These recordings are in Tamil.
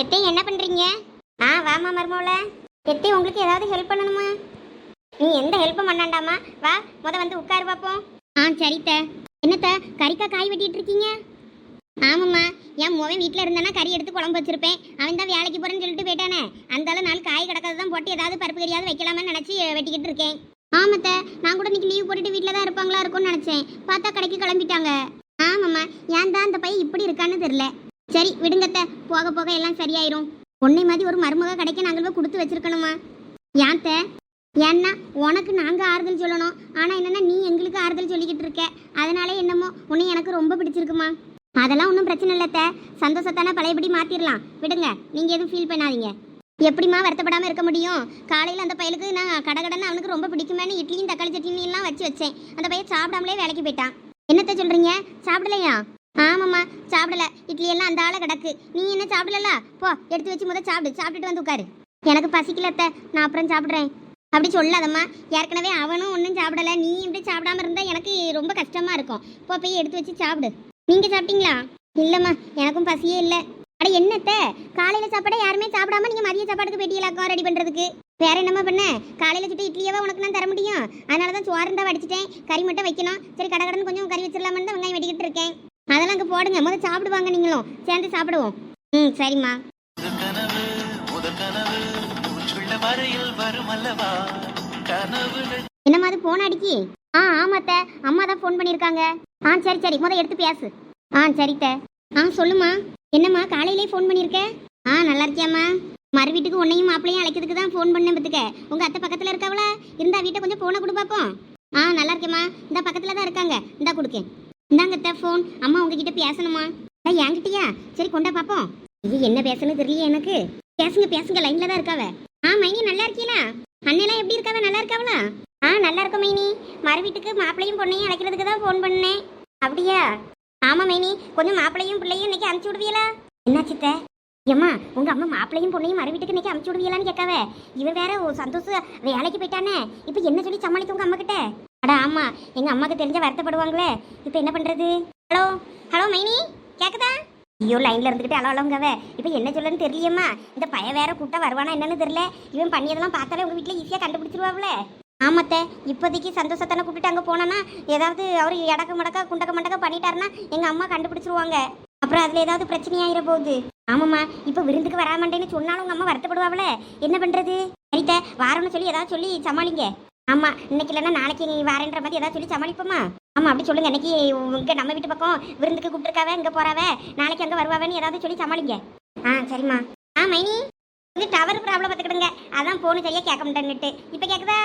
எத்தே என்ன பண்ணுறீங்க ஆ வாமா மருமோல எத்தே உங்களுக்கு ஏதாவது ஹெல்ப் பண்ணணுமா? நீ எந்த ஹெல்ப்பும் பண்ணாண்டாமா? வா முத வந்து உட்காரு பார்ப்போம் ஆ சரித்த என்னத்த கறிக்கா காய் வெட்டிட்டு இருக்கீங்க? ஆமாம்மா. என் முவன் வீட்டில் இருந்தானா கறி எடுத்து குழம்பு வச்சிருப்பேன். அவன் தான் வேலைக்கு போகிறேன்னு சொல்லிட்டு போயிட்டானே. அந்த நாள் காய் கிடக்கிறது தான் போட்டு ஏதாவது பருப்பு கறியாவது வைக்கலாமான்னு நினச்சி வெட்டிக்கிட்டு இருக்கேன். ஆமாத்த நான் கூட இன்னைக்கு லீவ் போட்டுட்டு வீட்டில் தான் இருப்பாங்களா இருக்கும்னு நினச்சேன். பார்த்தா கடைக்கு கிளம்பிட்டாங்க. ஆமாம்மா. ஏன் தான் அந்த பையன் இப்படி இருக்கான்னு தெரில சரி விடுங்கத்த போக போக எல்லாம் சரியாயிரும். உன்னை மாதிரி ஒரு மருமக கிடைக்க நாங்கள் கொடுத்து வச்சிருக்கணுமா? ஏன்த்த ஏன்னா உனக்கு நாங்கள் ஆறுதல் சொல்லணும். ஆனால் என்னென்னா நீ எங்களுக்கு ஆறுதல் சொல்லிக்கிட்டு இருக்க. அதனாலே என்னமோ உன்னை எனக்கு ரொம்ப பிடிச்சிருக்குமா? அதெல்லாம் ஒன்றும் பிரச்சனை இல்லைத்த சந்தோஷத்தானே பழையபடி மாற்றிடலாம் விடுங்க நீங்கள் எதுவும் ஃபீல் பண்ணாதீங்க. எப்படிம்மா வருத்தப்படாமல் இருக்க முடியும்? காலையில் அந்த பையலுக்கு நான் கடகடன்னு அவனுக்கு ரொம்ப பிடிக்குமேனு இட்லியும் தக்காளி சட்னியும் வச்சு வச்சேன். அந்த பையன் சாப்பிடாமலே வேலைக்கு போயிட்டான். என்னத்த சொல்கிறீங்க சாப்பிடலையா? ஆமாம்மா சாப்பிடல. இட்லி எல்லாம் அந்த ஆளை கிடக்கு. நீ என்ன சாப்பிடல போ எடுத்து வச்சு முத சாப்பிடு. சாப்பிட்டுட்டு வந்து உட்காரு. எனக்கு பசிக்கலத்த நான் அப்புறம் சாப்பிட்றேன். அப்படி சொல்லாதம்மா. ஏற்கனவே அவனும் ஒன்றும் சாப்பிடல. நீ இப்படி சாப்பிடாம இருந்தா எனக்கு ரொம்ப கஷ்டமா இருக்கும். போ போய் எடுத்து வச்சு சாப்பிடு. நீங்க சாப்பிட்டீங்களா? இல்லைம்மா எனக்கும் பசியே இல்லை. அட என்னத்த காலையில சாப்பாடை யாருமே சாப்பிடாம நீங்க மதிய சாப்பாடுக்கு போயிட்டீங்களாக்கா ரெடி பண்றதுக்கு? வேற என்னம்மா பண்ண? காலையில சுட்டு இட்லியாவே உனக்கு நான் தர முடியும். அதனால தான் சோறு வடிச்சிட்டேன். கறி மட்டும் வைக்கணும். சரி கடகடன்னு கொஞ்சம் கறி வச்சிடலாமன்னு தான் வெங்காயம் வெட்டிக்கிட்டு இருக்கேன். அதெல்லாம் அங்கே போடுங்க. முதல்ல சாப்பிடுவாங்க நீங்களும். சேர்ந்து சாப்பிடுவோம். ம் சரிம்மா. முதல் முதல் என்னம்மா அது ஃபோன் அடிக்கி? ஆ ஆமாத்த. அம்மா தான் ஃபோன் பண்ணியிருக்காங்க. ஆ சரி சரி. முத எடுத்து பேசு. ஆ சரித்த. ஆ சொல்லுமா என்னம்மா காலையிலே ஃபோன் பண்ணியிருக்க? ஆ நல்லா இருக்கியாம்மா. மறு வீட்டுக்கு உன்னையும் மாப்பிளையும் அழைக்கிறதுக்கு தான் ஃபோன் பண்ணேன் பத்துக்க உங்க அத்தை பக்கத்தில் இருக்கவளா? இருந்தா வீட்டை கொஞ்சம் ஃபோனை கொடு பார்ப்போம். ஆ நல்லா இருக்கேம்மா. இந்த பக்கத்தில் தான் இருக்காங்க. இந்தா கொடுக்கேன். இந்தாங்கத்தை ஃபோன் அம்மா உங்ககிட்ட பேசணுமா? அட, என்கிட்டயா? சரி கொண்டா பார்ப்போம் இது என்ன பேசணும் தெரியல எனக்கு. பேசுங்க பேசுங்க லைன்ல தான் இருக்காவ. ஆ மைனி நல்லா இருக்கீங்களா அண்ணெல்லாம் எப்படி இருக்காவ? நல்லா இருக்காவளா? ஆ நல்லா இருக்கும் மைனி. மறு வீட்டுக்கு மாப்பிளையும் பொண்ணையும் அழைக்கிறதுக்கு தான் ஃபோன் பண்ணேன். அப்படியா? ஆமா மைனி. கொஞ்சம் மாப்பிளையும் பிள்ளையும் இன்னைக்கு அனுப்பிச்சு விடுவீங்களா என்ன சித்த? ஏம்மா உங்க அம்மா மாப்பிளையும் பொண்ணையும் மறு வீட்டுக்கு இன்னைக்கு அனுப்பிச்சு விடுவீங்களான்னு கேட்காவ? இவன் வேற சந்தோஷம் வேலைக்கு போயிட்டானே. இப்போ என்ன சொல்லி சமாளிக்க உங்க அம்மா கிட்ட அட ஆமா. எங்க அம்மாக்கு தெரிஞ்ச வருத்தப்படுவாங்களே. இப்போ என்ன பண்றது? ஹலோ ஹலோ மைனி. கேக்குதா? ஐயோ லைன்ல இருந்துகிட்டு அலோ அலோங்கவ. இப்போ என்ன சொல்லன்னு தெரியலையம்மா. இந்த பைய வேற கூட்ட வருவானா என்னன்னு தெரியல. இவன் பண்ணியதெல்லாம் பார்த்தாலே உங்க வீட்ல ஈஸியா கண்டுபிடிச்சிருவாப்ல. ஆமாத்த. இப்போதைக்கு சந்தோஷத்தானே கூப்பிட்டு அங்கே போனோன்னா ஏதாவது அவர் இடக்க மடக்கா குண்டக்க மண்டக்க பண்ணிட்டாருன்னா எங்கள் அம்மா கண்டுபிடிச்சிருவாங்க. அப்புறம் அதில் ஏதாவது பிரச்சனையாயிர போகுது. ஆமாம்மா. இப்போ விருந்துக்கு வராமண்டேன்னு சொன்னாலும் உங்கள் அம்மா வருத்தப்படுவாப்ல. என்ன பண்ணுறது சரித்த வாரம்னு சொல்லி ஏதாவது சொல்லி சமாளிங்க. ஆமாம் இன்னைக்கு இல்லைன்னா நாளைக்கு நீ வரேன்ற மாதிரி ஏதாவது சொல்லி சமாளிப்போமா? ஆமா அப்படி சொல்லுங்க. இன்னைக்கு இங்கே நம்ம வீட்டு பக்கம் விருந்துக்கு கூப்பிட்டுருக்காவ இங்கே போறாவ நாளைக்கு அங்க வருவாவேன்னு ஏதாவது சொல்லி சமாளிங்க. ஆ சரிம்மா. ஆ மைனி வந்து டவர் ப்ராப்ளம் பார்த்துக்கிடுங்க. அதான் போன சரியா கேட்க மாட்டேன்னுட்டு. இப்போ கேட்குதா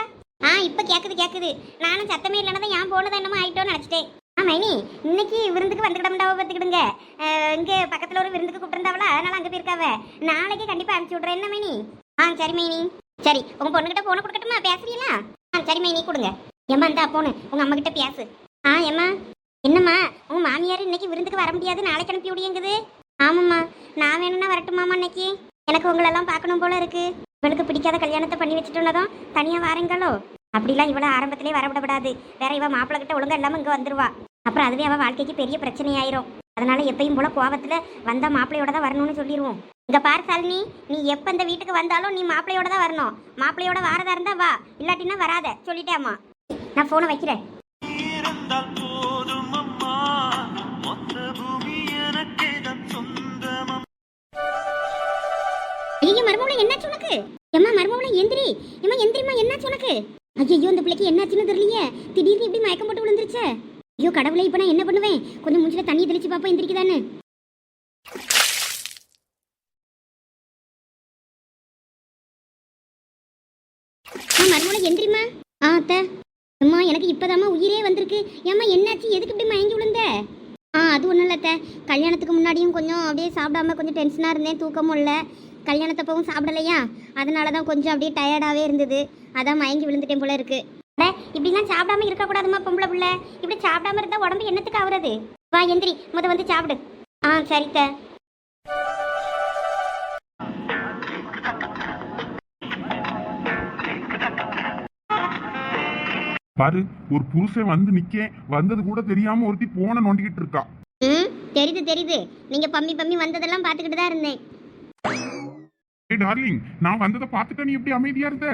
ஆ இப்போ கேட்குது கேட்குது நானும் சத்தமே இல்லைன்னா தான் ஏன் போனது என்னமோ ஆயிட்டோன்னு நினச்சிட்டேன். ஆ மைனி இன்னைக்கு விருந்துக்கு வந்துக்கிடம்டாவ பார்த்துக்கிடுங்க. இங்கே பக்கத்தில் ஒரு விருந்துக்கு கூப்பிட்டுருந்தாவளா அதனால அங்கே போயிருக்காவ. நாளைக்கு கண்டிப்பாக அனுப்பிச்சி விட்றேன் என்ன மைனி? ஆ சரி மைனி. சரி உங்கள் பொண்ணுகிட்ட ஃபோனை கொடுக்கட்டுமா? பேசுறீங்களா? ஆ சரிம்மா நீ கொடுங்க. ஏம்மா இந்தா போனு. உங்கள் அம்மா கிட்ட பேசு. ஆ ஏம்மா என்னம்மா உங்கள் மாமியார் இன்னைக்கு விருந்துக்கு வர முடியாது நாளைக்கு அனுப்பி விடியங்குது ஆமாம்மா நான் வேணும்னா வரட்டுமாம்மா இன்னைக்கு? எனக்கு உங்களெல்லாம் பார்க்கணும் போல இருக்கு. இவளுக்கு பிடிக்காத கல்யாணத்தை பண்ணி வச்சுட்டோன்னதும் தனியாக வாரீங்களோ? அப்படிலாம் இவ்வளோ ஆரம்பத்திலே வரவிடப்படாது வேற இவ மாப்பிள்ளை கிட்ட ஒழுங்கா இல்லாமல் இங்கே வந்துருவா. அப்புறம் அதுவே அவள் வாழ்க்கைக்கு பெரிய பிரச்சனையாயிரும். அதனால எப்பயும் போல கோவத்துல வந்தா மாப்பிள்ளையோட தான் வரணும்னு சொல்லிடுவோம் இங்க பாரு சாலினி நீ எப்ப இந்த வீட்டுக்கு வந்தாலும் நீ மாப்பிள்ளையோட தான் வரணும். மாப்பிள்ளையோட வாரதா இருந்தா வா இல்லாட்டினா வராத சொல்லிட்டேம்மா. நான் போனை வைக்கிறேன். ஐயோ மர்மவளை என்னாச்சு உனக்கு? எம்மா மர்மவளை எந்திரி. எம்மா எந்திரிம்மா என்னாச்சு உனக்கு? ஐயோ இந்த பிள்ளைக்கு என்னாச்சுன்னு தெரியலையே. திடீர்னு இப்படி மயக்கம் போட்டு விழுந்துருச்சே. ஐயோ கடவுளே இப்போ நான் என்ன பண்ணுவேன்? கொஞ்சம் மூஞ்சில தண்ணி தெளிச்சு பாப்போம் எந்திரிக்குதானே மர்மவளை எந்திரிமா ஆ அத்தை. அம்மா எனக்கு இப்போதாம்மா உயிரே வந்திருக்கு. ஏம்மா என்னாச்சு? எதுக்கு இப்படி மயங்கி விழுந்த ஆ அது ஒன்றும் இல்லை அத்தை. கல்யாணத்துக்கு முன்னாடியும் கொஞ்சம் அப்படியே சாப்பிடாம கொஞ்சம் டென்ஷனாக இருந்தேன். தூக்கமும் இல்லை. கல்யாணத்தப்பவும் சாப்பிடலையா? அதனால தான் கொஞ்சம் அப்படியே டயர்டாகவே இருந்தது. அதான் மயங்கி விழுந்துட்டேன் போல இருக்குது அட, இப்படிலாம் சாப்பிடாம இருக்கக்கூடாதும்மா பொம்பளை பிள்ளை. இப்படி சாப்பிடாம இருந்தா உடம்பு என்னத்துக்கு ஆகுறது வா எந்திரி முத வந்து சாப்பிடு. ஆ சரித்த பாரு ஒரு புருஷன் வந்து நிக்கேன் வந்தது கூட தெரியாம ஒருத்தி போன நோண்டிக்கிட்டு இருக்கா. ம் தெரியுது தெரியுது நீங்க பம்மி பம்மி வந்ததெல்லாம் பார்த்துக்கிட்டு தான் இருந்தேன். டார்லிங் நான் வந்ததை பார்த்துட்டு நீ எப்படி அமைதியா இருந்த?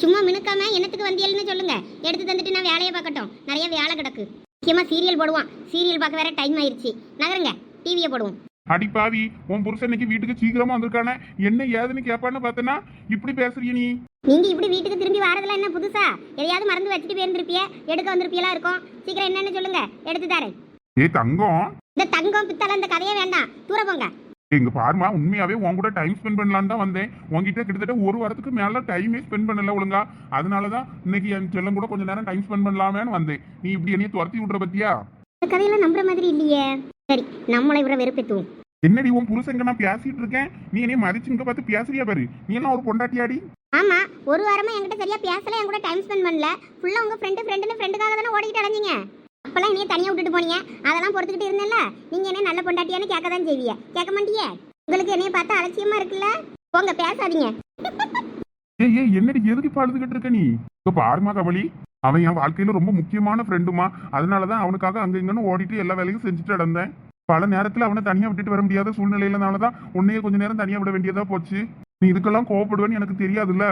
சும்மா மினுக்காம என்னத்துக்கு வந்தியல்னு சொல்லுங்க. எடுத்து தந்துட்டு நான் வேலையை பார்க்கட்டும். நிறைய வேலை கிடக்கு. முக்கியமா சீரியல் போடுவான். சீரியல் பார்க்க வேற டைம் ஆயிருச்சு. நகருங்க. டிவியை போடுவோம். அடி பாவி உன் புருஷன் இன்னைக்கு வீட்டுக்கு சீக்கிரமா வந்திருக்கானே. என்ன ஏதுன்னு கேட்பான்னு பார்த்தனா இப்படி பேசுறிய நீ. நீங்க இப்படி வீட்டுக்கு திரும்பி வரதுல என்ன புதுசா? எதையாவது மறந்து வச்சுட்டு போயிருந்திருப்பிய எடுக்க வந்திருப்பியலா இருக்கும். சீக்கிரம் என்னன்னு சொல்லுங்க. எடுத்து தரேன். ஏ தங்கம். இந்த தங்கம் பித்தளை இந்த கதையே வேண்டாம். தூர போங்க. எங்க பாருமா உண்மையாவே உன் கூட டைம் ஸ்பெண்ட் பண்ணலான்னு தான் வந்தேன். உன்கிட்ட கிட்டத்தட்ட ஒரு வாரத்துக்கு மேல டைமே ஸ்பெண்ட் பண்ணல ஒழுங்கா. அதனாலதான் இன்னைக்கு என் செல்லம் கூட கொஞ்ச நேரம் டைம் ஸ்பெண்ட் பண்ணலாமேன்னு வந்தேன். நீ இப்படி என்னைய துரத்தி விடுற பத்தியா? கதையெல்லாம் நம்புற மாதிரி இல்லையே. சரி நம்மளை இவரை வெறுப்பேத்துவோம். என்னடி உன் புருஷங்க நான் பேசிட்டு இருக்கேன்? நீ என்னைய மதிச்சுங்க பார்த்து பேசுறியா பாரு. நீ எல்லாம் ஒரு பொண்டாட்டியாடி? ஆமா ஒரு வாரமா என்கிட்ட சரியா பேசல என் கூட டைம் ஸ்பெண்ட் பண்ணல. ஃபுல்லா உங்க ஃப்ரெண்டு ஃப்ரெண்டுன்னு ஃப்ரெண்டுக்காக தானே ஓடிக்கிட்டு அலைஞ்சீங்க? அப்பெல்லாம் என்னைய தனியாக விட்டுட்டு போனீங்க? அதெல்லாம் பொறுத்துக்கிட்டு இருந்தேன்ல. நீங்க என்ன நல்ல பொண்டாட்டியான்னு கேட்க தான் செய்வீங்க. கேட்க மாட்டியே? உங்களுக்கு என்னைய பார்த்தா அலட்சியமா இருக்குல்ல? போங்க பேசாதீங்க. ஏய் ஏய் என்னடி எதுக்கு பாடுதுகிட்டு அழுதுகிட்டு இருக்க நீ? இப்போ பாருமா கமலி. அவன் என் வாழ்க்கையில ரொம்ப முக்கியமான ஃப்ரெண்டுமா அதனாலதான் அவனுக்காக அங்க இங்கன்னு ஓடிட்டு எல்லா வேலையும் செஞ்சுட்டு நடந்தேன். பல நேரத்துல அவனை தனியா விட்டுட்டு வர முடியாத சூழ்நிலையிலனாலதான் உன்னையே கொஞ்ச நேரம் தனியா விட வேண்டியதா போச்சு. நீ இதுக்கெல்லாம் கோவப்படுவேன்னு எனக்கு தெரியாதுல்ல.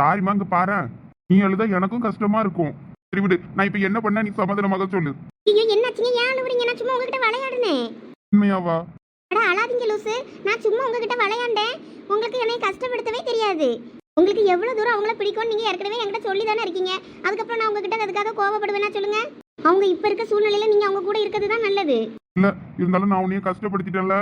சாரிம்மா இங்கே பாரு நீ எழுத எனக்கும் கஷ்டமா இருக்கும். சரி விடு. நான் இப்ப என்ன பண்ண நீ சமாதானமாக சொல்லு. ஐயோ என்னாச்சுங்க? ஏன் அழுவுறீங்க? நான் சும்மா உங்ககிட்ட விளையாடுனேன் உண்மையாவா? அட அழாதீங்க லூசு. நான் சும்மா உங்ககிட்ட விளையாண்டேன். உங்களுக்கு என்னை கஷ்டப்படுத்தவே தெரியாது. உங்களுக்கு எவ்வளவு தூரம் அவங்கள பிடிக்கும்னு நீங்க ஏற்கனவே என்கிட்ட சொல்லி தானே இருக்கீங்க. அதுக்கப்புறம் நான் உங்ககிட்ட அதுக்காக கோவப்படுவேனா சொல்லுங்க? அவங்க இப்ப இருக்க சூழ்நிலையில நீங்க அவங்க கூட இருக்கிறது தான் நல்லது. இல்ல இருந்தாலும் நான் உன்னைய கஷ்டப்படுத்திட்டேன்ல.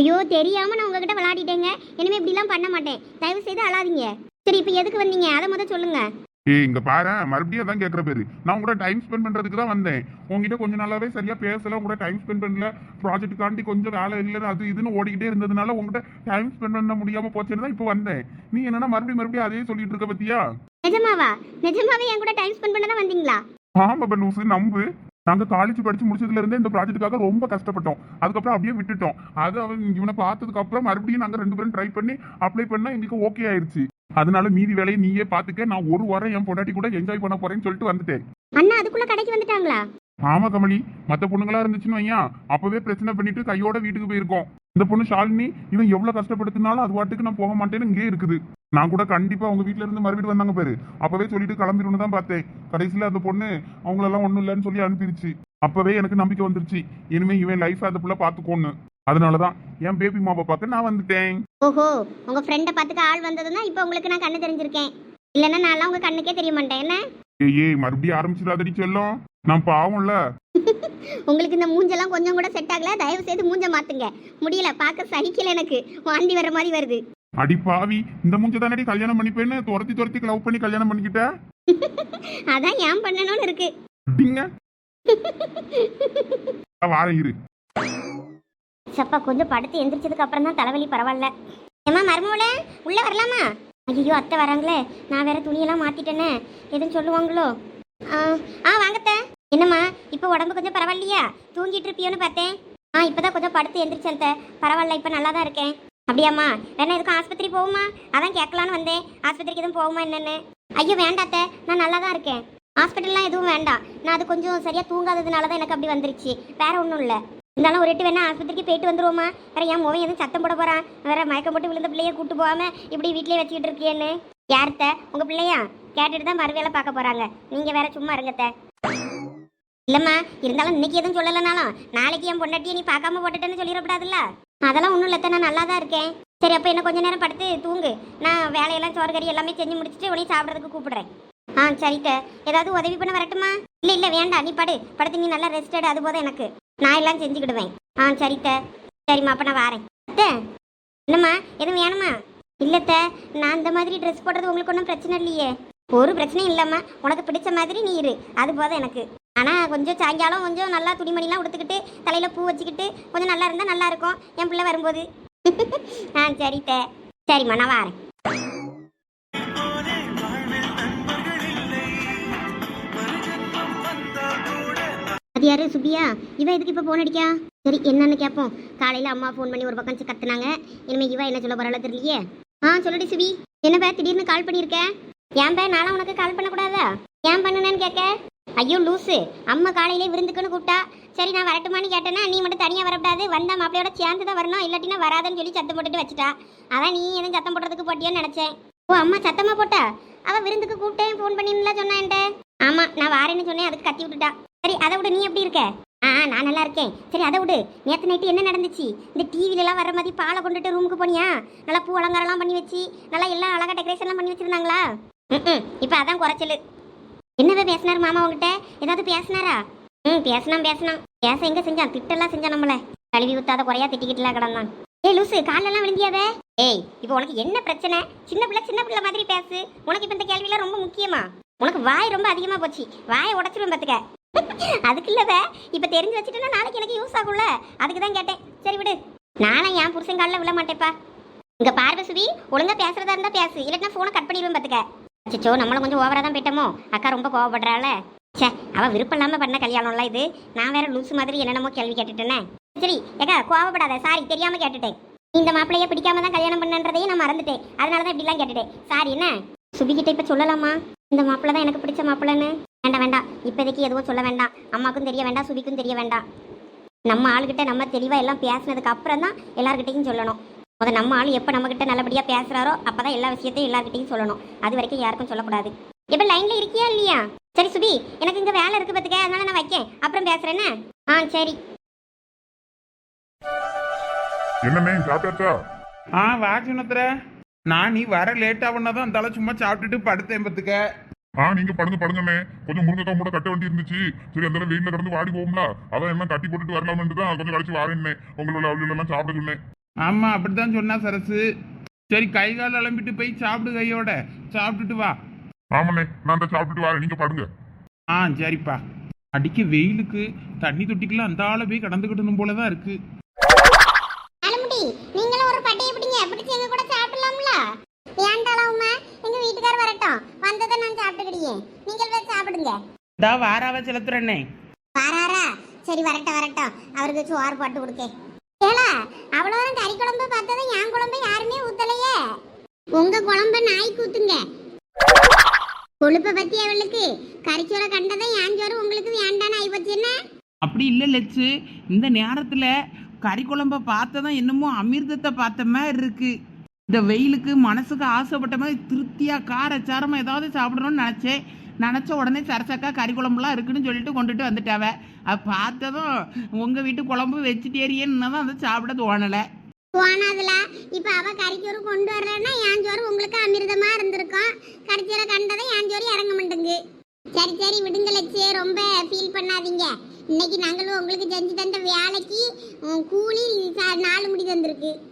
ஐயோ தெரியாம நான் உங்ககிட்ட விளையாடிட்டேங்க. இனிமே இப்படிலாம் பண்ண மாட்டேன். தயவு செய்து அழாதீங்க. சரி இப்போ எதுக்கு வந்தீங்க? அதை முத சொல்லுங்க. ஏய் இங்க பாரு மறுபடியும் அதான் கேக்குற பேரு. நான் உங்க கூட டைம் ஸ்பெண்ட் பண்றதுக்கு தான் வந்தேன். உங்ககிட்ட கொஞ்ச நாளாவே சரியா பேசல உங்க கூட டைம் ஸ்பெண்ட் பண்ணல. ப்ராஜெக்ட் காண்டி கொஞ்சம் வேலை இல்லை அது இதுன்னு ஓடிக்கிட்டே இருந்ததுனால உங்ககிட்ட டைம் ஸ்பெண்ட் பண்ண முடியாம போச்சுன்னு தான் இப்போ வந்தேன். நீ என்னன்னா மறுபடியும் மறுபடியும் அதே சொல்லிட்டு இருக்க பத்தியா? நிஜமாவா? நிஜமாவே என் கூட டைம் ஸ்பெண்ட் பண்ண தான் வந்தீங்களா? ஆமா பன்னூசு நம்பு. நாங்க காலேஜ் படிச்சு முடிச்சதுல இருந்தே இந்த ப்ராஜெக்ட்டுக்காக ரொம்ப கஷ்டப்பட்டோம். அதுக்கப்புறம் அப்படியே விட்டுட்டோம். அது அவன் இவனை பார்த்ததுக்கு அப்புறம் மறுபடியும் நாங்க ரெண்டு பேரும் ட்ரை பண்ணி அப்ளை பண்ணா எங்களுக்கு ஓகே ஆயிருச்சு. அதனால மீதி வேலையை நீயே பாத்துக்க. நான் ஒரு வாரம் என் பொண்டாட்டி கூட என்ஜாய் பண்ண போறேன்னு சொல்லிட்டு வந்துட்டேன். அண்ணா அதுக்குள்ள கடைக்கு வந்துட்டாங்களா? ஆமா கமலி. மத்த பொண்ணுங்களா இருந்துச்சுன்னு வையா அப்பவே பிரச்சனை பண்ணிட்டு கையோட வீட்டுக்கு போயிருக்கோம். இந்த பொண்ணு ஷாலினி இவன் எவ்வளவு கஷ்டப்படுத்தினாலும் அது வாட்டுக்கு நான் போக மாட்டேன்னு இங்கே இருக்குது. நான் கூட கண்டிப்பா அவங்க வீட்ல இருந்து மறுபடியும் வந்தாங்க பாரு. அப்பவே சொல்லிட்டு கிளம்பிடணும் தான் பார்த்தேன். கடைசியில அந்த பொண்ணு அவங்களெல்லாம் ஒண்ணும் இல்லைன்னு சொல்லி அனுப்பிடுச்சு. அப்பவே எனக்கு நம்பிக்கை வந்துருச்சு. இனிமே இவன் லைஃப் அது புள்ள பாத்துக்கோன்னு. அதனாலதான் என் பேபி மாப்பா பார்க்க நான் வந்துட்டேன். ஓஹோ உங்க ஃப்ரெண்டை பார்த்துக்க ஆள் வந்ததுன்னா இப்போ உங்களுக்கு நான் கண்ணு தெரிஞ்சிருக்கேன். இல்லைன்னா நான்லாம் உங்க கண்ணுக்கே தெரிய மாட்டேன். என்ன? ஏய் ஏய் மறுபடியும் ஆரம்பிச்சிடாதடி செல்லம். நான் பாவம்ல. உங்களுக்கு இந்த மூஞ்செல்லாம் கொஞ்சம் கூட செட் ஆகல. தயவு செய்து மூஞ்ச மாத்துங்க. முடியல பார்க்க சகிக்கல எனக்கு. வாந்தி வர மாதிரி வருது. அடி பாவி இந்த மூஞ்ச தானடி கல்யாணம் பண்ணிப்பேன்னு துரத்தி துரத்தி லவ் பண்ணி கல்யாணம் பண்ணிக்கிட்ட? அதான் ஏன் பண்ணணும்னு இருக்கு. அப்படிங்க வாரம் இரு. சப்பா கொஞ்சம் படுத்து எந்திரிச்சதுக்கு அப்புறம் தான் தலைவலி பரவாயில்ல. ஏமா மருமூல உள்ளே வரலாமா? ஐயோ அத்தை வராங்களே. நான் வேற துணியெல்லாம் மாத்திட்டேனே. எதுவும் சொல்லுவாங்களோ? ஆ ஆ வாங்கத்த. என்னம்மா இப்போ உடம்பு கொஞ்சம் பரவாயில்லையா? தூங்கிட்டு இருப்பியோன்னு பார்த்தேன். ஆ இப்பதான் கொஞ்சம் படுத்து எந்திரிச்சேன் அத்தை. பரவாயில்ல இப்போ நல்லா தான் இருக்கேன். அப்படியாம்மா வேணா எதுக்கும் ஆஸ்பத்திரி போகுமா அதான் கேட்கலான்னு வந்தேன். ஆஸ்பத்திரிக்கு எதுவும் போகுமா என்னென்னு. ஐயோ வேண்டாத்த நான் நல்லா தான் இருக்கேன். ஹாஸ்பிட்டல்லாம் எதுவும் வேண்டாம். நான் அது கொஞ்சம் சரியாக தூங்காததுனால தான் எனக்கு அப்படி வந்துருச்சு. வேற ஒன்றும் இல்லை. இருந்தாலும் ஒரு எட்டு வேணா ஆஸ்பத்திரிக்கு போயிட்டு வந்துருவோமா வேற என் முகம் எதுவும் சத்தம் போட போறான் வேற மயக்கம் போட்டு விழுந்த பிள்ளைய கூட்டு போகாம இப்படி வீட்லயே வச்சுக்கிட்டு இருக்கியேன்னு. யார்த்த? உங்க பிள்ளையா? கேட்டுட்டு தான் மறுவேலை பார்க்க போறாங்க. நீங்க வேற சும்மா இருங்கத்த. இல்லம்மா இருந்தாலும் இன்னைக்கு எதுவும் சொல்லலைனாலும் நாளைக்கு என் பொண்டாட்டியை நீ பார்க்காம போட்டுட்டேன்னு சொல்லிடக்கூடாதுல்ல? அதெல்லாம் ஒன்றும் இல்லத்த நான் நல்லா தான் இருக்கேன். சரி அப்போ என்ன கொஞ்ச நேரம் படுத்து தூங்கு. நான் வேலையெல்லாம் சோறு கறி எல்லாமே செஞ்சு முடிச்சுட்டு உடனே சாப்பிட்றதுக்கு கூப்பிடுறேன். ஆ சரித்த ஏதாவது உதவி பண்ண வரட்டுமா? இல்லை இல்லை வேண்டாம் நீ படு. படுத்து நீ நல்லா ரெஸ்டட் அது போதும் எனக்கு. நான் எல்லாம் செஞ்சுக்கிடுவேன். ஆ சரித்த சரிம்மா அப்போ நான் வரேன். அத்தை என்னம்மா? எதுவும் வேணுமா? இல்லைத்த நான் இந்த மாதிரி ட்ரெஸ் போடுறது உங்களுக்கு ஒன்றும் பிரச்சனை இல்லையே. ஒரு பிரச்சனையும் இல்லைம்மா உனக்கு பிடிச்ச மாதிரி நீ இரு. அது போதும் எனக்கு. ஆனால் கொஞ்சம் சாயங்காலம் கொஞ்சம் நல்லா துணிமணிலாம் உடுத்துக்கிட்டு தலையில் பூ வச்சுக்கிட்டு கொஞ்சம் நல்லா இருந்தால் நல்லா இருக்கும். என் பிள்ளை வரும்போது. ஆ சரித்த சரிம்மா நான் வரேன். அது யாரு சுபியா இவ எதுக்கு இப்போ ஃபோன் அடிக்கா? சரி என்னன்னு கேட்போம் காலையில் அம்மா ஃபோன் பண்ணி ஒரு பக்கம் கத்துனாங்க இனிமேல் இவன் என்ன சொல்ல போறாளோ தெரியலையே. ஆ சொல்லுடி சுபி என்னப்பா திடீர்னு கால் பண்ணியிருக்கேன் ஏன்பா நானும் உனக்கு கால் பண்ணக்கூடாதா? ஏன் பண்ணுனேன்னு கேட்க? ஐயோ லூசு. அம்மா காலையிலே விருந்துக்குன்னு கூப்பிட்டா. சரி நான் வரட்டுமான்னு கேட்டேன்னா நீ மட்டும் தனியாக வரக்கூடாது. வந்த மாப்பிளையோட சேர்ந்து தான் வரணும். இல்லாட்டினா வராதுன்னு சொல்லி சத்தம் போட்டுட்டு வச்சுட்டா. அதான் நீ எதுவும் சத்தம் போடுறதுக்கு போட்டியோன்னு நினச்சேன். ஓ அம்மா சத்தமாக போட்டா? அவள் விருந்துக்கு கூப்பிட்டேன் ஃபோன் பண்ணின்னுலாம் சொன்னா ஆமாம் நான் வாரேன்னு சொன்னேன் அதுக்கு கத்தி விட்டுட்டா. சரி அதை விட. நீ எப்படி இருக்க? ஆ நான் நல்லா இருக்கேன். சரி அதை விடு. நேற்று நைட்டு என்ன நடந்துச்சு? இந்த டிவிலலாம் வர மாதிரி பாலை கொண்டுட்டு ரூமுக்கு போனியா? நல்லா பூ அலங்காரம்லாம் பண்ணி வச்சு நல்லா எல்லாம் அழகா டெக்கரேஷன்லாம் பண்ணி வச்சுருந்தாங்களா? ம் இப்போ அதான் குறைச்சல். என்னவே பேசினார் மாமா உங்ககிட்ட ஏதாவது பேசினாரா? ம் பேசினான் பேசினான். பேச எங்கே செஞ்சான்? திட்டெல்லாம் செஞ்சான் நம்மளை. கழுவி ஊத்தாத குறையா திட்டிக்கிட்டுலாம் கிடந்தான். ஏய் லூசு காலெல்லாம் விழுந்தியாவே ஏய் இப்போ உனக்கு என்ன பிரச்சனை? சின்ன பிள்ளை சின்ன பிள்ளை மாதிரி பேசு. உனக்கு இப்போ இந்த கேள்வியெல்லாம் ரொம்ப முக்கியமா? உனக்கு வாய் ரொம்ப அதிகமாக போச்சு. வாயை உடச்சிருவேன் பார்த்துக்க அதுக்கு இல்லவே இப்போ தெரிஞ்சு வச்சுட்டேன்னா நாளைக்கு எனக்கு யூஸ் ஆகும்ல. அதுக்கு தான் கேட்டேன். சரி விடு. நானும் என் புருஷன் காலில் விழ மாட்டேப்பா இங்க பார்வை சுவி ஒழுங்கா பேசுறதா இருந்தா பேசு. இல்லைன்னா போனை கட் பண்ணிடுவேன் பாத்துக்க. அச்சோ நம்மள கொஞ்சம் ஓவரா தான் போயிட்டோமோ அக்கா ரொம்ப கோவப்படுறாள. ச்சே அவ விருப்பம் இல்லாம பண்ண கல்யாணம்ல இது. நான் வேற லூசு மாதிரி என்னென்னமோ கேள்வி கேட்டுட்டேனே. சரி ஏக்கா கோவப்படாத. சாரி தெரியாம கேட்டுட்டேன். இந்த மாப்பிளைய பிடிக்காம தான் கல்யாணம் பண்ணன்றதையும் நான் மறந்துட்டேன். அதனால தான் இப்படிலாம் கேட்டுட்டேன். சாரி என்ன? சுபிகிட்ட இப்போ இப்ப சொல்லலாமா? இந்த மாப்பிள்ளை தான் எனக்கு பிடிச்ச மாப்பிள்ளைன்னு. வேண்டாம் வேண்டாம். இப்போதைக்கு எதுவும் சொல்ல வேண்டாம். அம்மாக்கும் தெரிய வேண்டாம் சுபிக்கும் தெரிய வேண்டாம். நம்ம ஆளுகிட்ட நம்ம தெளிவா எல்லாம் பேசினதுக்கு அப்புறம் தான் எல்லார்கிட்டையும் சொல்லணும். முத நம்ம ஆள் எப்போ நம்மகிட்ட நல்லபடியா பேசுறாரோ அப்பதான் எல்லா விஷயத்தையும் எல்லார்கிட்டையும் சொல்லணும். அது வரைக்கும் யாருக்கும் சொல்லக்கூடாது. இப்போ லைன்ல இருக்கியா இல்லையா? சரி சுபி எனக்கு இங்க வேலை இருக்கு பார்த்துக்க அதனால நான் வைக்கேன். அப்புறம் பேசுறேன்னு ஆ சரி. என்னண்ணே சாப்பிட்டாச்சா? ஆ வா சுனத்திர நான் நீ வர லேட் ஆகுனதான் அந்த ஆளை சும்மா சாப்பிட்டுட்டு படுத்தேன் பத்துக்க. ஆ நீங்க படுங்க படுங்கண்ணே. கொஞ்சம் முருங்கக்காய் மூட கட்ட வேண்டி இருந்துச்சு. சரி அந்த வெயில கடந்து வாடி போகும்ல அதான் எல்லாம் கட்டி போட்டுட்டு வரலாம்னு தான் கொஞ்சம் கழிச்சு வாரேன்னே. உங்களோட அவளு எல்லாம் சாப்பிட சொன்னேன் ஆமா அப்படித்தான் சொன்னா சரசு. சரி கை கால் அலம்பிட்டு போய் சாப்பிடு கையோட. சாப்பிட்டுட்டு வா. ஆமாண்ணே நான் அந்த சாப்பிட்டுட்டு வரேன். நீங்க படுங்க. ஆ சரிப்பா. அடிக்க வெயிலுக்கு தண்ணி தொட்டிக்கெல்லாம் அந்த ஆளை போய் கடந்துக்கிட்டணும் போல தான் இருக்கு நீங்களும் ஒரு பட்டையை பிடிங்க. பிடிச்சி எங்க கூட சாப்பிடலாம்ல? ஏன்டாலாவுமா வீட்டுக்கார் வரட்டும். வந்ததை நான் சாப்பிட்டுக்கிடியே. நீங்கள் போய் சாப்பிடுங்க. இதா வாராவ செலுத்துறேன்னே வராரா? சரி வரட்டும் வரட்டும். அவருக்கு சோறு போட்டு கொடுக்க. ஏலா அவ்வளோ கறி குழம்பு பார்த்ததை என் குழம்பு யாருமே ஊத்தலையே. உங்க குழம்ப நாய்க்கு ஊத்துங்க கொழுப்பை பத்தி அவளுக்கு கறிச்சோரை கண்டதை என் சோறு உங்களுக்கு வேண்டான்னு ஆயிப்போச்சு என்ன? அப்படி இல்லை லட்சு இந்த நேரத்தில் கறி குழம்ப பார்த்ததான் என்னமோ அமிர்தத்தை பார்த்த மாதிரி இருக்கு. இந்த வெயிலுக்கு மனசுக்கு ஆசைப்பட்ட மாதிரி திருப்தியாக காரச்சாரமாக ஏதாவது சாப்பிடணும்னு நினச்சேன் நினச்ச உடனே சரசக்கா கறி குழம்புலாம் இருக்குன்னு சொல்லிட்டு கொண்டுட்டு வந்துட்டாவ. அது பார்த்ததும் உங்கள் வீட்டு குழம்பு வெஜிடேரியன் தான் அதை சாப்பிட தோணலை. போனதுல இப்ப அவ கறிச்சோறு கொண்டு வரலன்னா என் சோறு உங்களுக்கு அமிர்தமா இருந்திருக்கும். கறிச்சோரை கண்டதை என் சோறு இறங்க மாட்டேங்கு சரி சரி விடுங்க ரொம்ப ஃபீல் பண்ணாதீங்க. இன்னைக்கு நாங்களும் உங்களுக்கு செஞ்சு தந்த வேலைக்கு கூலி சா- நாலு முடி தந்திருக்கு.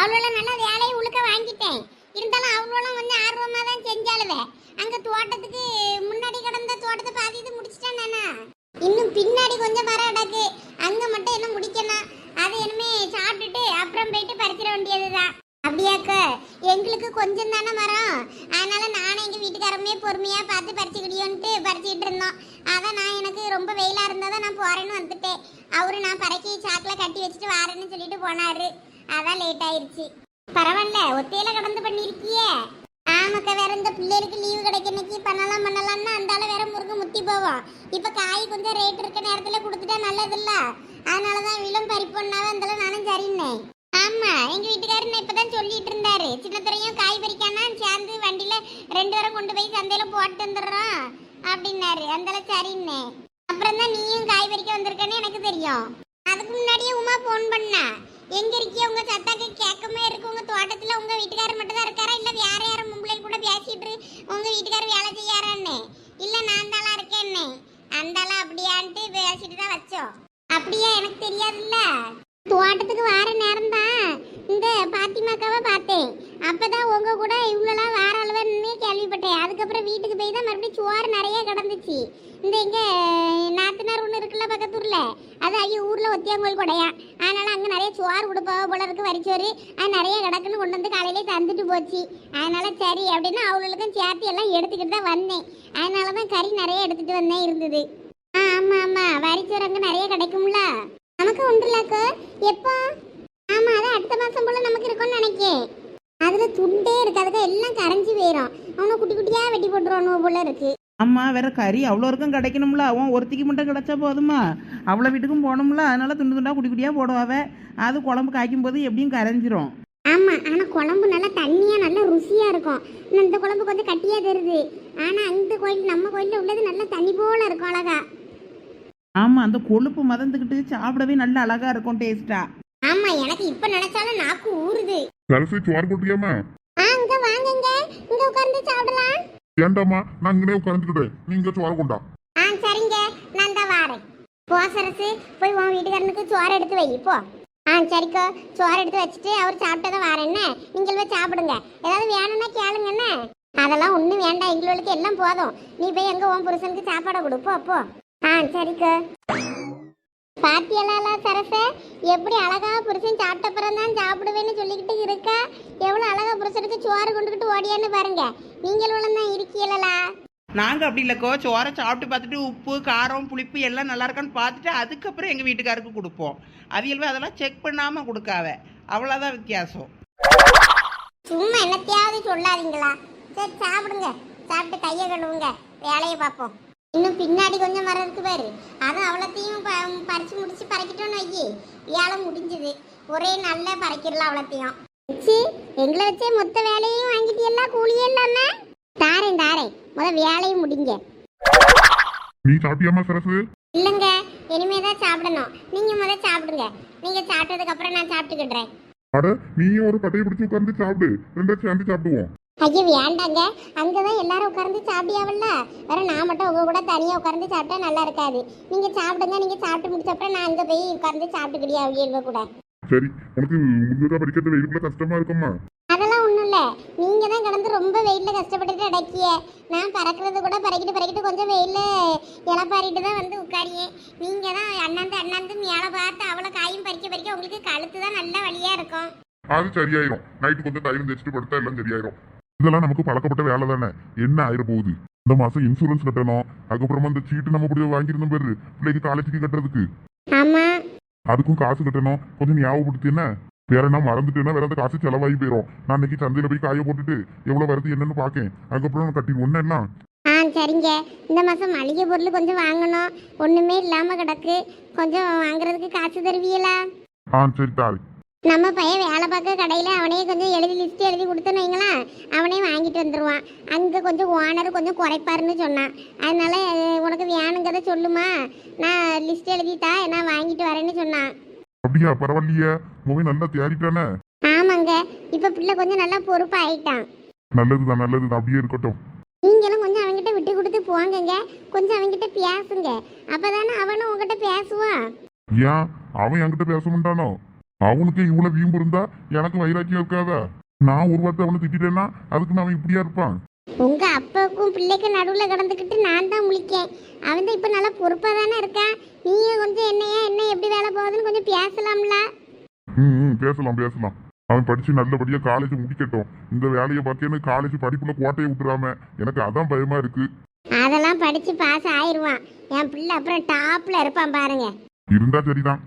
அவ்வளோ அவளோட நல்ல வேலையை உழுக்க வாங்கிட்டேன். இருந்தாலும் அவளோட கொஞ்சம் ஆர்வமாக தான் செஞ்சாலுவே அங்கே தோட்டத்துக்கு முன்னாடி கிடந்த தோட்டத்தை பாதி இது முடிச்சிட்டேன் நானா. இன்னும் பின்னாடி கொஞ்சம் மரம் அடக்கு. அங்கே மட்டும் என்ன முடிக்கணும்? அது என்னமே சாப்பிட்டுட்டு அப்புறம் போயிட்டு பறிச்சிட வேண்டியதுதான். அப்படியாக்க எங்களுக்கு கொஞ்சம் தானே மரம். அதனால நானும் எங்கள் வீட்டுக்காரமே பொறுமையாக பார்த்து பறிச்சுக்கிடியோன்ட்டு பறிச்சுக்கிட்டு இருந்தோம். அதான் நான் எனக்கு ரொம்ப வெயிலாக இருந்தால் தான் நான் போகிறேன்னு வந்துட்டேன். அவரு நான் பறக்கி சாக்கில் கட்டி வச்சுட்டு வாரேன்னு சொல்லிட்டு போனாரு. அதான் லேட் ஆயிருச்சு. பரவாயில்ல ஒத்தையில கடந்து பண்ணிருக்கியே. ஆமாக்கா வேற இந்த பிள்ளைகளுக்கு லீவு கிடைக்க இன்னைக்கு பண்ணலாம் பண்ணலாம்னு அந்தால வேற முருங்க முத்தி போவோம். இப்ப காய் கொஞ்சம் ரேட் இருக்க நேரத்துல கொடுத்துட்டா நல்லது இல்ல அதனாலதான் விலம் பறிப்போன்னாவே அந்தால நானும் சரின்னேன். ஆமா எங்க வீட்டுக்காரர் இப்பதான் சொல்லிட்டு இருந்தாரு. சின்னத்துறையும் காய் பறிக்கானா சேர்ந்து வண்டியில ரெண்டு பேரும் கொண்டு போய் சந்தையில போட்டு வந்துடுறோம் அப்படின்னாரு. அந்தால சரின்னேன். அப்புறம் தான் நீயும் காய் பறிக்க வந்திருக்கன்னு எனக்கு தெரியும். அதுக்கு முன்னாடியே உமா ஃபோன் பண்ணா. எங்க இருக்கிய உங்க சத்தாக்கு கேட்கமே இருக்கு. உங்க தோட்டத்துல உங்க வீட்டுக்காரர் மட்டும் தான் இருக்காரா? இல்ல வேற யாரும் மும்பளை கூட பேசிட்டு உங்க வீட்டுக்காரர் வேலை செய்யாரான்னு இல்ல நான் தாளா இருக்கேன்னு. அந்தாளா அப்படியான்ட்டு பேசிட்டு தான் வச்சோம். அப்படியா? எனக்கு தெரியாதுல்ல. தோட்டத்துக்கு வார நேரம் தான். இந்த பாத்திமாக்காவை பார்த்தேன். அப்பதான் உங்க கூட இவ்வளோலாம் வார அளவுன்னு கேள்விப்பட்டேன். அதுக்கப்புறம் வீட்டுக்கு போய் தான் மறுபடியும் சோறு நிறைய கிடந்துச்சு. இந்த இங்கே நாத்தனார் ஒன்று இருக்குல்ல பக்கத்தூர்ல? அது ஐயோ ஊர்ல ஒத்தியாங்கோல் கொடையா. அதனால அங்க நிறைய சோறு கொடுப்பாவ போல இருக்கு வரிச்சோறு. அது நிறைய கிடக்குன்னு கொண்டு வந்து காலையிலே தந்துட்டு போச்சு. அதனால சரி அப்படின்னு அவளுக்கும் சேர்த்து எல்லாம் எடுத்துக்கிட்டு தான் வந்தேன். அதனால தான் கறி நிறைய எடுத்துட்டு வந்தேன் இருந்தது. ஆ ஆமா ஆமா. வரிச்சோறு அங்க நிறைய கிடைக்கும்ல? நமக்கு உண்டுலாக்கோ எப்போ? ஆமா அது அடுத்த மாசம் போல நமக்கு இருக்கும்னு நினைக்கேன். அதுல துண்டே இருக்காதுக்க எல்லாம் கரைஞ்சி போயிடும் அவனை குட்டி குட்டியா வெட்டி போட்டுருவானு போல இருக்கு. அம்மா வேற கறி அவ்வளோ இருக்கும் கிடைக்கணும்ல. அவன் ஒருத்திக்கு மட்டும் கிடைச்சா போதுமா? அவ்வளோ வீட்டுக்கும் போகணும்ல. அதனால துண்டு துண்டா குட்டி குட்டியாக போடுவாவ. அது குழம்பு காய்க்கும் போது எப்படியும் கரைஞ்சிரும். ஆமா ஆனா குழம்பு நல்லா தண்ணியா நல்லா ருசியா இருக்கும். ஆனா இந்த குழம்பு கொஞ்சம் கட்டியா தருது. ஆனா அந்த கோயில் நம்ம கோயில்ல உள்ளது நல்லா தண்ணி போல இருக்கும் அழகா. ஆமாம் அந்த கொழுப்பு மதந்துக்கிட்டு சாப்பிடவே நல்ல அழகா இருக்கும் டேஸ்டா ஆமா எனக்கு இப்ப நினைச்சாலும் நாக்கு ஊறுது. சரசு சோறு போட்டியாமா ஆ இங்க வாங்குங்க. இங்க உட்கார்ந்து சாப்பிடலாம். ஏண்டாமா நான் இங்கனே உட்காந்துக்கிட்டேன் நீங்க சோறு கொண்டா. ஆ சரிங்க. நான் தான் வாரேன். போ சரசு. போய் உன் வீட்டுக்காரனுக்கு சோறு எடுத்து வை போ. ஆ சரிக்கோ. சோறு எடுத்து வச்சுட்டு அவர் சாப்பிட்டதை வாரேன்னு நீங்கள் போய் சாப்பிடுங்க. ஏதாவது வேணும்னா கேளுங்கண்ணே அதெல்லாம் ஒன்றும் வேண்டாம். எங்களுக்கு எல்லாம் போதும். நீ போய் எங்க உன் புருஷனுக்கு சாப்பாடை கொடுப்போ அப்போ ஆ சரிக்கோ. பாத்தியலாலா சரசே? எப்படி அழகா புருஷன் சாப்பிட்ட பிறகு தான் சாப்பிடுவேன்னு சொல்லிக்கிட்டு இருக்கா? எவ்வளவு அழகா புருஷனுக்கு சோறு கொண்டுகிட்டு ஓடியான்னு பாருங்க. நீங்களும் தான் இருக்கீங்களா? நாங்கள் அப்படி இல்லைக்கோ. சோறை சாப்பிட்டு பார்த்துட்டு உப்பு காரம் புளிப்பு எல்லாம் நல்லா இருக்கான்னு பார்த்துட்டு அதுக்கப்புறம் எங்கள் வீட்டுக்காருக்கு கொடுப்போம். அவியல்வே அதெல்லாம் செக் பண்ணாமல் கொடுக்காவ அவ்வளோதான் வித்தியாசம். சும்மா என்னத்தையாவது சொல்லாதீங்களா? சரி சாப்பிடுங்க. சாப்பிட்டு கையை கழுவுங்க. வேலையை பார்ப்போம். இன்னும் பின்னாடி கொஞ்சம் மரம் இருக்கு பாரு. அது அவ்வளோத்தையும் பறிச்சு வைக்கி வேலை முடிஞ்சது. ஒரே நல்ல பறிக்கிடலாம் அவ்வளோத்தையும். சி எங்களை வச்சே மொத்த வேலையும் வாங்கிட்டியல்ல கூலியே இல்லாம? தாரேன் தாரேன். முத வேலையும் முடிங்க. நீ சாப்பிட்டியாமா சரசு? இல்லைங்க இனிமே தான் சாப்பிடணும். நீங்க முத சாப்பிடுங்க. நீங்க சாப்பிட்டதுக்கு அப்புறம் நான் சாப்பிட்டுக்கிடுறேன். அட நீயும் ஒரு கட்டையை பிடிச்சி உட்கார்ந்து சாப்பிடு. ரெண்டா சேர்ந்து சாப்பிடுவோம். ஐயோ வேண்டாங்க. அங்கதான் எல்லாரும் உட்கார்ந்து சாப்பிடியாவல்ல வேற நான் மட்டும் உங்க கூட தனியா உட்கார்ந்து சாப்பிட்டா நல்லா இருக்காது. நீங்க சாப்பிடுங்க நீங்க சாப்பிட்டு முடிச்ச அப்புறம் நான் அங்க போய் உட்கார்ந்து சாப்பிட்டுக்கிடியா அவங்க கூட? சரி உனக்கு படிக்கிறது வெயிலுக்குள்ள கஷ்டமா இருக்குமா? அதெல்லாம் ஒண்ணும் இல்ல. நீங்க தான் கடந்து ரொம்ப வெயில்ல கஷ்டப்பட்டுட்டு அடக்கிய நான் பறக்கிறது கூட பறக்கிட்டு பறக்கிட்டு கொஞ்சம் வெயில்ல இலப்பாரிட்டு தான் வந்து உட்காரியே நீங்க தான் அண்ணாந்து அண்ணாந்து மேலே பார்த்து அவ்வளோ காயும் பறிக்க பறிக்க உங்களுக்கு கழுத்து தான் நல்ல வழியா இருக்கும். அது சரியாயிரும். நைட்டு கொஞ்சம் தைலம் தேய்ச்சிட்டு படுத்தா எல்லாம் சரியாயிரும். இதெல்லாம் நமக்கு பழக்கப்பட்ட வேலை தானே? என்ன ஆயிர போகுது? இந்த மாசம் இன்சூரன்ஸ் கட்டணும். அதுக்கப்புறமா இந்த சீட்டு நம்ம இப்படி வாங்கியிருந்தோம் பேரு. பிள்ளைக்கு காலேஜுக்கு கட்டுறதுக்கு. அதுக்கும் காசு கட்டணும். கொஞ்சம் ஞாபகப்படுத்தி என்ன? வேற என்ன மறந்துட்டேன்னா வேற அந்த காசு செலவாகி போயிடும் நான் இன்னைக்கு சந்தையில போய் காய போட்டுட்டு எவ்வளவு வருது என்னன்னு பாக்கேன் அதுக்கப்புறம் கட்டிடுவோம் என்ன ஆ சரிங்க. இந்த மாதம் மளிகை பொருள் கொஞ்சம் வாங்கணும். ஒன்றுமே இல்லாமல் கிடக்கு. கொஞ்சம் வாங்குறதுக்கு காசு தருவீங்களா? ஆ சரி தாரு. நம்ம பையன் வேலை பார்க்க கடையில் அவனே கொஞ்சம் எழுதி லிஸ்ட் எழுதி கொடுத்தோன்னு வைங்களேன் அவனே வாங்கிட்டு வந்துடுவான் அங்கே கொஞ்சம் ஓனர் கொஞ்சம் குறைப்பாருன்னு சொன்னான். அதனால உனக்கு வேணுங்கிறத சொல்லுமா? நான் லிஸ்ட் எழுதிட்டா நான் வாங்கிட்டு வரேன்னு சொன்னான். அப்படியா? பரவாயில்லையே. உங்க நல்லா தேறிட்டானே? ஆமாங்க. இப்போ பிள்ளை கொஞ்சம் நல்லா பொறுப்பாயிட்டான். நல்லதுதான் நல்லதுதான். அப்படியே இருக்கட்டும். நீங்களும் கொஞ்சம் அவன்கிட்ட விட்டு கொடுத்து போங்கங்க. கொஞ்சம் அவன்கிட்ட பேசுங்க. அப்பதானே அவனும் உங்ககிட்ட பேசுவான். ஏன்? அவன் என்கிட்ட பேச மாட்டானோ? அவனுக்கு இவ்வளவு வீம்பு இருந்தா எனக்கு வைராக்கியம் இருக்காதா? நான் ஒரு வார்த்தை அவனை திட்டிட்டேன்னா அதுக்கு நான் அவன் இப்படியா இருப்பான்? உங்க அப்பாவுக்கும் பிள்ளைக்கும் நடுவுல கடந்துக்கிட்டு நான் தான் முழிக்கேன். அவன் தான் இப்ப நல்லா பொறுப்பா தானே இருக்கான். நீங்க கொஞ்சம் என்னையா என்ன எப்படி வேலை போகுதுன்னு கொஞ்சம் பேசலாம்ல. ம், பேசலாம் பேசலாம். அவன் படிச்சு நல்லபடியா காலேஜ் முடிக்கட்டும். இந்த வேலையை பார்த்தேன்னு காலேஜ் படிப்புல கோட்டையை விட்டுறாம எனக்கு அதான் பயமா இருக்கு. அதெல்லாம் படிச்சு பாஸ் ஆயிருவான். என் பிள்ளை அப்புறம் டாப்ல இருப்பான் பாருங்க. இருந்தா சரிதான்.